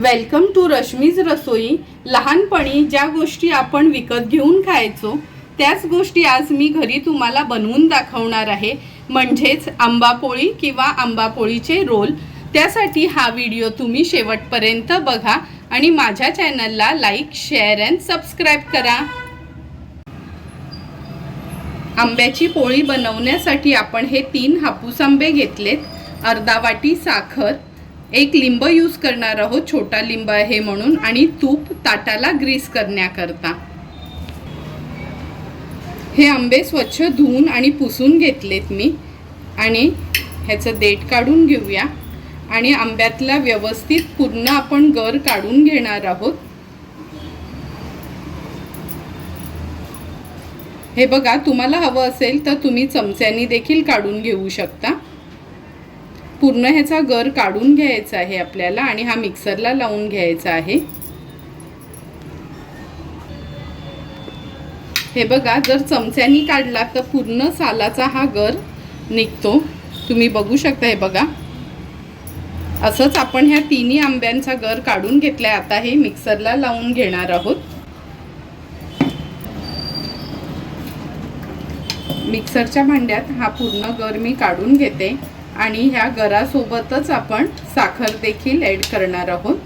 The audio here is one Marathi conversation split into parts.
वेलकम टू रश्मीज रसोई लहानपणी ज्या गोष्टी आपण विकत घेऊन खायचो त्याच गोष्टी आज मी घरी तुम्हाला बनवून दाखवणार आहे. म्हणजेच आंबापोळी किंवा आंबापोळीचे रोल. त्यासाठी हा व्हिडिओ तुम्ही शेवटपर्यंत बघा आणि माझ्या चॅनलला लाईक शेअर अँड सबस्क्राईब करा. आंब्याची पोळी बनवण्यासाठी आपण हे तीन हापूस आंबे घेतलेत. अर्धा वाटी साखर एक लिंब यूज करणार आहोत छोटा लिंब आहे म्हणून आणि तूप ताटाला ग्रीस करण्याकरता. हे आंबे स्वच्छ धुवून आणि पुसून घेतलेत मी. आणि ह्याचं देठ काढून घेऊया. आणि आंब्यातला व्यवस्थित पूर्ण आपण गर काढून घेणार आहोत. हे बघा तुम्हाला हवं असेल तर तुम्ही चमच्यानी देखील काढून घेऊ शकता. पूर्ण ह्याचा गर काढून घ्यायचा आहे आपल्याला आणि हा मिक्सरला लावून घ्यायचा आहे. हे बघा जर चमच्यानी काढला तर पूर्ण सालाचा हा गर निघतो. तुम्ही बघू शकता हे बघा. असंच आपण ह्या तिन्ही आंब्यांचा गर काढून घेतलाय. आता हे मिक्सरला लावून घेणार आहोत. मिक्सरच्या भांड्यात हा पूर्ण गर मी काढून घेते. आणि ह्या गरासोबतच आपण साखर देखील ॲड करणार आहोत.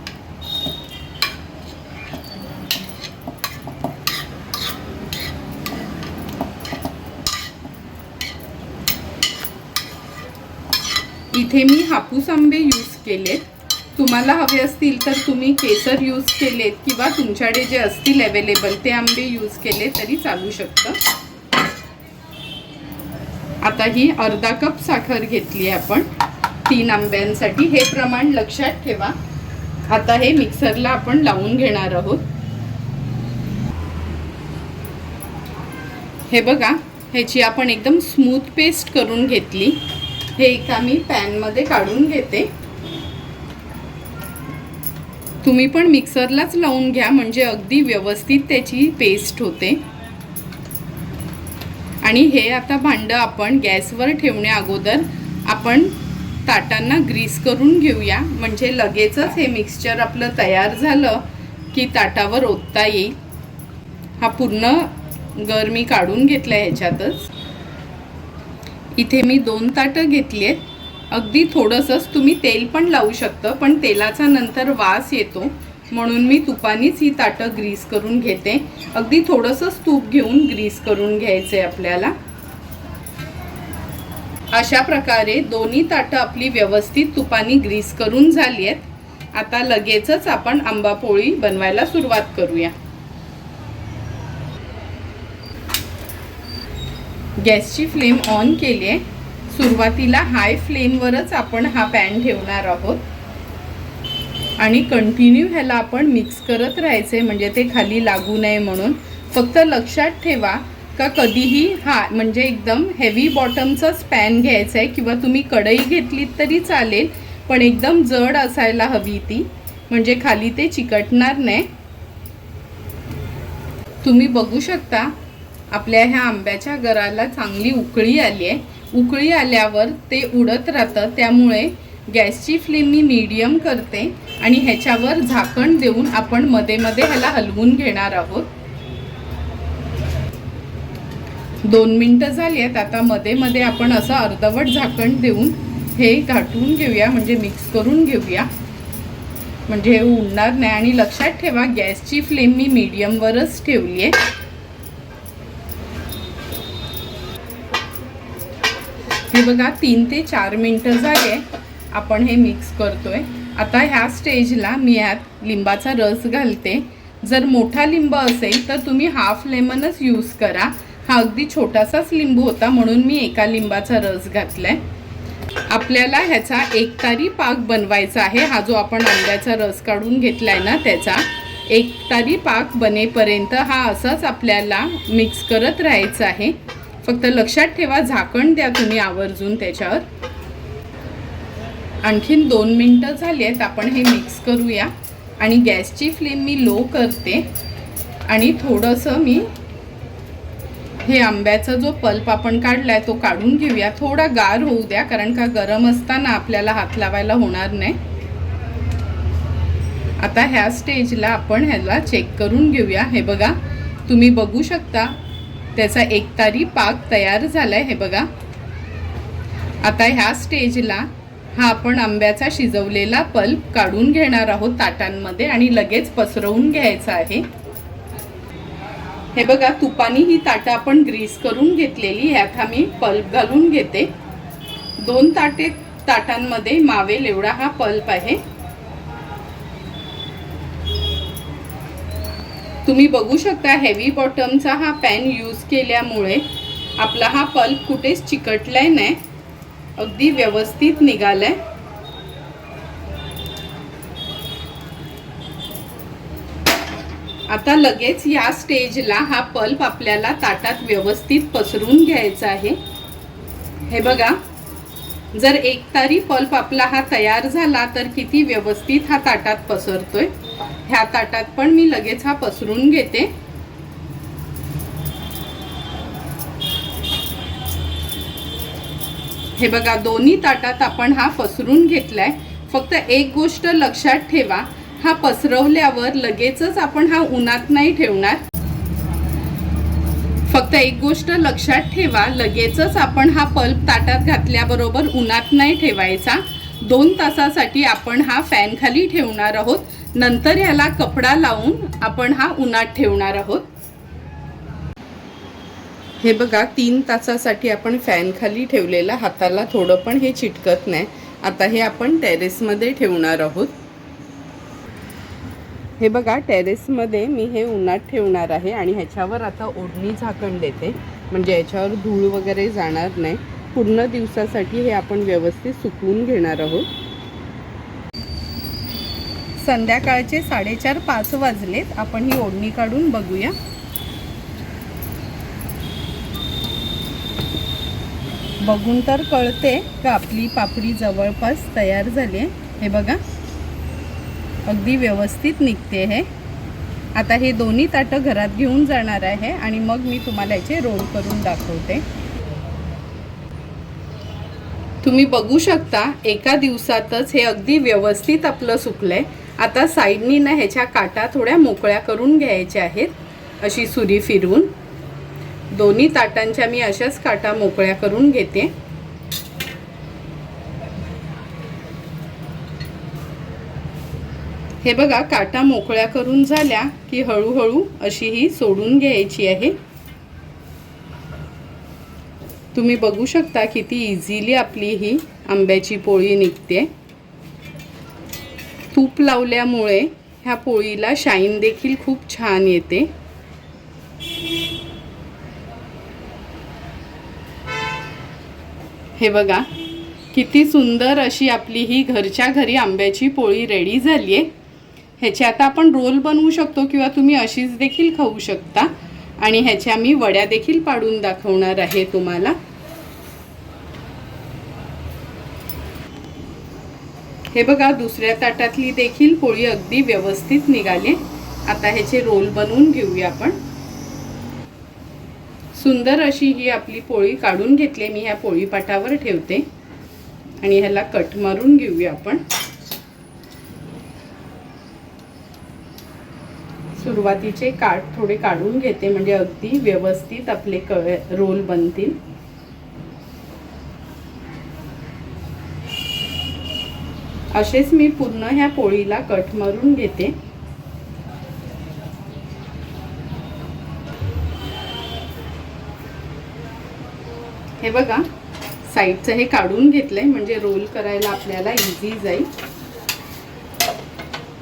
इथे मी हापूस आंबे यूज केलेत. तुम्हाला हवे असतील तर तुम्ही केसर यूज केलेत किंवा तुमच्याकडे जे असतील अवेलेबल ते आंबे यूज केले तरी चालू शकतं. आता ही अर्धा कप साखर घेतली आहे आपण. तीन आंब्यांसाठी. हे प्रमाण लक्षात ठेवा. आता हे मिक्सरला आपण लावून घेणार आहोत. हे बघा ह्याची आपण एकदम स्मूथ पेस्ट करून घेतली. हे एका मी पॅनमध्ये काढून घेते. तुम्ही पण मिक्सरलाच लावून घ्या म्हणजे अगदी व्यवस्थित त्याची पेस्ट होते. आणि हे आता भांडं आपण गॅसवर ठेवण्या अगोदर आपण ताटांना ग्रीस करून घेऊया. म्हणजे लगेचच हे मिक्सचर आपलं तयार झालं की ताटावर ओतता येईल. हा पूर्ण गर मी काढून घेतला ह्याच्यातच. इथे मी दोन ताटं घेतली आहेत. अगदी थोडंसंच तुम्ही तेल पण लावू शकतं पण तेलाचा नंतर वास येतो. म्हणून मी तुपानीच ही ताटं ग्रीस करून घेते. अगदी थोडंसंच तूप घेऊन ग्रीस करून घ्यायचं आहे आपल्याला. अशा प्रकारे दोन्ही ताटं आपली व्यवस्थित तुपानी ग्रीस करून झाली आहेत आता लगेचच आपण आंबा पोळी बनवायला सुरुवात करूया. गॅसची फ्लेम ऑन केली आहे सुरुवातीला हाय फ्लेमवरच आपण हा पॅन ठेवणार आहोत. आणि कंटिन्यू ह्याला आपण मिक्स करत राहायचे म्हणजे ते खाली लागू नये म्हणून. फक्त लक्षात ठेवा का कधीही हा म्हणजे एकदम हेवी बॉटमचाच पॅन घ्यायचा आहे किंवा तुम्ही कढई घेतलीत तरी चालेल पण एकदम जड असायला हवी ती. म्हणजे खाली ते चिकटणार नाही. तुम्ही बघू शकता आपल्या ह्या आंब्याच्या गराला चांगली उकळी आली आहे उकळी आल्यावर ते उडत राहतं. त्यामुळे गॅसची फ्लेम मी मीडियम करते आणि ह्याच्यावर झाकण देऊन आपण मध्ये मध्ये ह्याला हलवून घेणार आहोत. दोन मिनटं झाली आहेत आता मध्ये मध्ये आपण असं अर्धवट झाकण देऊन हे घाटून घेऊया म्हणजे मिक्स करून घेऊया. म्हणजे हे उडणार नाही आणि लक्षात ठेवा गॅसची फ्लेम मी मीडियमवरच ठेवली आहे हे बघा तीन ते चार मिनटं झाले. आपण हे मिक्स करतोय. आता ह्या स्टेजला मी यात लिंबाचा रस घालते. जर मोठा लिंब असेल तर तुम्ही हाफ लेमनच यूज करा. हा अगदी छोटासाच लिंबू होता म्हणून मी एका लिंबाचा रस घातलाय. आपल्याला ह्याचा एक तारी पाक बनवायचा आहे. हा जो आपण आंब्याचा रस काढून घेतलाय ना त्याचा एक तारी पाक बनेपर्यंत हा असाच आपल्याला मिक्स करत राहायचा आहे. फक्त लक्षात ठेवा झाकण द्या तुम्ही आवर्जून त्याच्यावर. आणखीन दोन मिनटं झाली आहेत आपण हे मिक्स करूया. आणि गॅसची फ्लेम मी लो करते. आणि थोडंसं मी हे आंब्याचा जो पल्प आपण काढला आहे तो काढून घेऊया. थोडा गार होऊ द्या कारण का गरम असताना आपल्याला हात लावायला होणार नाही. आता ह्या स्टेजला आपण ह्याला चेक करून घेऊया. हे बघा तुम्ही बघू शकता त्याचा एकतारी पाक तयार झाला आहे हे बघा. आता ह्या स्टेजला हा आपण आंब्याचा शिजवलेला पल्प काढून घेणार आहोत ताटांमध्ये आणि लगेच पसरवून घ्यायचा आहे. हे बघा तुपानी ही ताटं आपण ग्रीस करून घेतलेली ह्यात हा मी पल्प घालून घेते. दोन ताटे ताटांमध्ये मावेल एवढा हा पल्प आहे. तुम्ही बघू शकता हेवी बॉटमचा हा पॅन यूज केल्यामुळे आपला हा पल्प कुठेच चिकटलाय नाही. अगदी व्यवस्थित निघालाय. आता लगेच या स्टेजला हा पल्प आपल्याला ताटात व्यवस्थित पसरून घ्यायचा आहे. हे बघा जर एक तारी पल्प आपला हा तयार झाला तर किती व्यवस्थित हा ताटात पसरतोय. ह्या ताटात पण मी लगेच हा पसरून घेते. हे बघा दोन्ही ताटात आपण हा पसरून घेतलाय. फक्त एक गोष्ट लक्षात ठेवा हा पसरवल्यावर लगेचच आपण हा उन्हात नाही ठेवणार. फक्त एक गोष्ट लक्षात ठेवा लगेचच आपण हा पल्प ताटात घातल्याबरोबर उन्हात नाही ठेवायचा. दोन तासासाठी आपण हा फॅनखाली ठेवणार आहोत. नंतर ह्याला कपडा लावून आपण हा उन्हात ठेवणार आहोत. हे बघा तीन तासासाठी आपण फॅन खाली ठेवलेला हाताला थोडं पण हे चिटकत नाही. आता हे आपण टेरेसमध्ये ठेवणार आहोत. हे बघा टेरेसमध्ये मी हे उन्हात ठेवणार आहे आणि ह्याच्यावर आता ओढणी झाकण देते. म्हणजे याच्यावर धूळ वगैरे जाणार नाही. पूर्ण दिवसासाठी हे आपण व्यवस्थित सुकवून घेणार आहोत. संध्याकाळचे साडेचार पाच वाजलेत. आपण ही ओढणी काढून बघूया. बघून तर कळते का आपली पापडी जवळपास तयार झाली आहे. हे बघा. अगदी व्यवस्थित निघते हे. आता हे दोन्ही ताटं घरात घेऊन जाणार आहे आणि मग मी तुम्हाला याचे रोल करून दाखवते. तुम्ही बघू शकता एका दिवसातच हे अगदी व्यवस्थित आपलं सुकलंय. आता साईडनी ना ह्याच्या काटा थोड्या मोकळ्या करून घ्यायच्या आहेत. अशी सुरी फिरवून दोन्ही ताटांच्या मी अशाच काटा मोकळ्या करून घेते. हे बघा काटा मोकळ्या करून झाल्या की हळूहळू अशी ही सोडून घ्यायची आहे. तुम्ही बघू शकता किती इझिली आपली ही आंब्याची पोळी निघते. तूप लावल्यामुळे ह्या पोळीला शाईन देखील खूप छान येते. हे बघा किती सुंदर अशी आपली ही घरच्या घरी आंब्याची पोळी रेडी झाली आहे. ह्याचे आता आपण रोल बनवू शकतो किंवा तुम्ही अशीच देखील खाऊ शकता. आणि ह्याच्या मी वड्या देखील पाडून दाखवणार आहे तुम्हाला. हे बघा दुसऱ्या ताटातली देखील पोळी अगदी व्यवस्थित निघाली आता ह्याचे रोल बनवून घेऊया आपण. सुंदर अशी ही आपली पोळी काढून घेतली मी ह्या पोळीपाटावर ठेवते. आणि ह्याला कट मारून घेऊया आपण. सुरुवातीचे काठ थोडे काढून घेते म्हणजे अगदी व्यवस्थित आपले क रोल बनतील. असेच मी पूर्ण ह्या पोळीला कट मारून घेते. हे बघा साईडचं हे काढून घेतलंय म्हणजे रोल करायला आपल्याला इझी जाईल.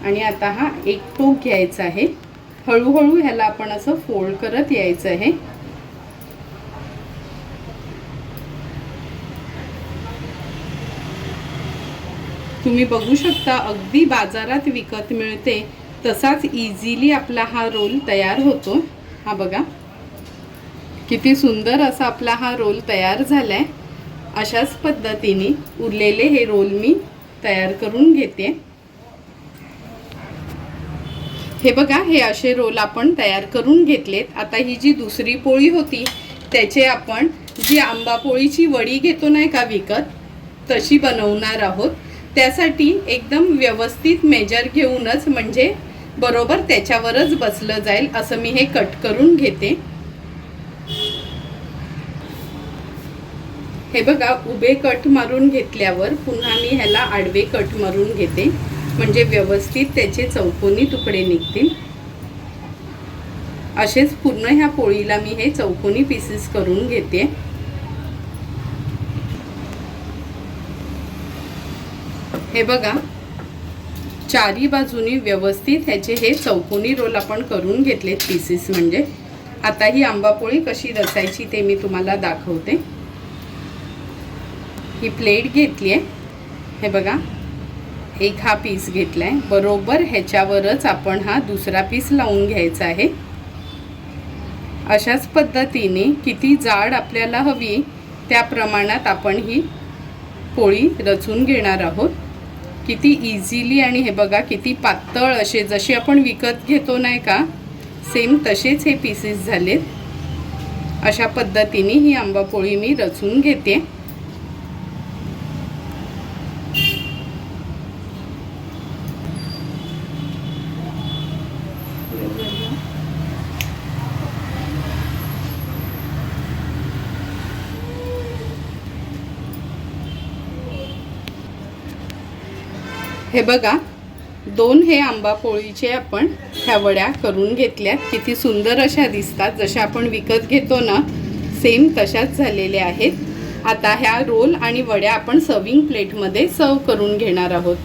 आणि आता हा एक टोक घ्यायचा आहे. हळूहळू ह्याला आपण असं फोल्ड करत यायचं आहे. तुम्ही बघू शकता अगदी बाजारात विकत मिळते तसाच इझिली आपला हा रोल तयार होतो. हा बघा. किती सुंदर असा आपला हा रोल तयार झाला आहे अशाच पद्धतीने उरलेले हे रोल मी तयार करून घेते. हे बघा हे असे रोल आपण तयार करून घेतलेत. आता ही जी दुसरी पोळी होती त्याचे आपण जी आंबा पोळीची वडी घेतो नाही का विकत तशी बनवणार आहोत. त्यासाठी एकदम व्यवस्थित मेजर घेऊनच म्हणजे बरोबर त्याच्यावरच बसलं जाईल असं मी हे कट करून घेते. हे बघा उभे कट मारून घेतल्यावर पुन्हा मी ह्याला आडवे कट मारून घेते. म्हणजे व्यवस्थित त्याचे चौकोनी तुकडे निघतील. असेच पूर्ण ह्या पोळीला मी हे चौकोनी पीसेस करून घेते. हे बघा चारी बाजूनी व्यवस्थित ह्याचे हे चौकोनी रोल आपण करून घेतलेत पीसेस म्हणजे. आता ही आंबापोळी कशी रचायची ते मी तुम्हाला दाखवते. ही प्लेट घेतली आहे. हे बघा एक हा पीस घेतला आहे. बरोबर ह्याच्यावरच आपण हा दुसरा पीस लावून घ्यायचा आहे. अशाच पद्धतीने किती जाड आपल्याला हवी त्या प्रमाणात आपण ही पोळी रचून घेणार आहोत. किती इझिली आणि हे बघा किती पातळ असे जसे आपण विकत घेतो नाही का सेम तसेच हे पीसेस झालेत. अशा पद्धतीने ही आंबापोळी मी रचून घेते. हे बघा दोन हे आंबा पोळीचे आपण ह्या वड्या करून घेतल्यात. किती सुंदर अशा दिसतात. जशा आपण विकत घेतो ना सेम तशाच झालेल्या आहेत. आता ह्या रोल आणि वड्या आपण सर्विंग प्लेटमध्ये सर्व करून घेणार आहोत.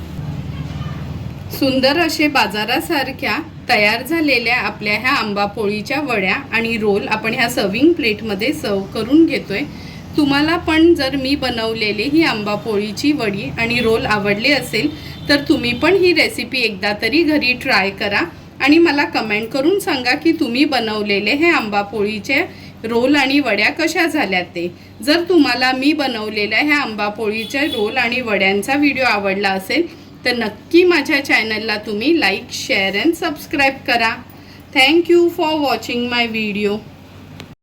सुंदर असे बाजारासारख्या तयार झालेल्या आपल्या ह्या आंबा पोळीच्या वड्या आणि रोल आपण ह्या सर्विंग प्लेटमध्ये सर्व करून घेतोय. तुम्हाला पण जर मी बनवलेली ही आंबा पोळीची वडी आणि रोल आवडले असेल तर तुम्ही पण ही रेसिपी एकदा तरी घरी ट्राय करा आणि मला कमेंट करून सांगा की तुम्ही बनवलेले हे आंबा पोळीचे रोल आणि वड्या कशा झाल्या ते. जर तुम्हाला मी बनवलेल्या ह्या आंबा पोळीचे रोल आणि वड्यांचा व्हिडिओ आवडला असेल तर नक्की माझ्या चॅनलला तुम्ही लाईक शेअर अँड सबस्क्राईब करा. Thank you for watching my video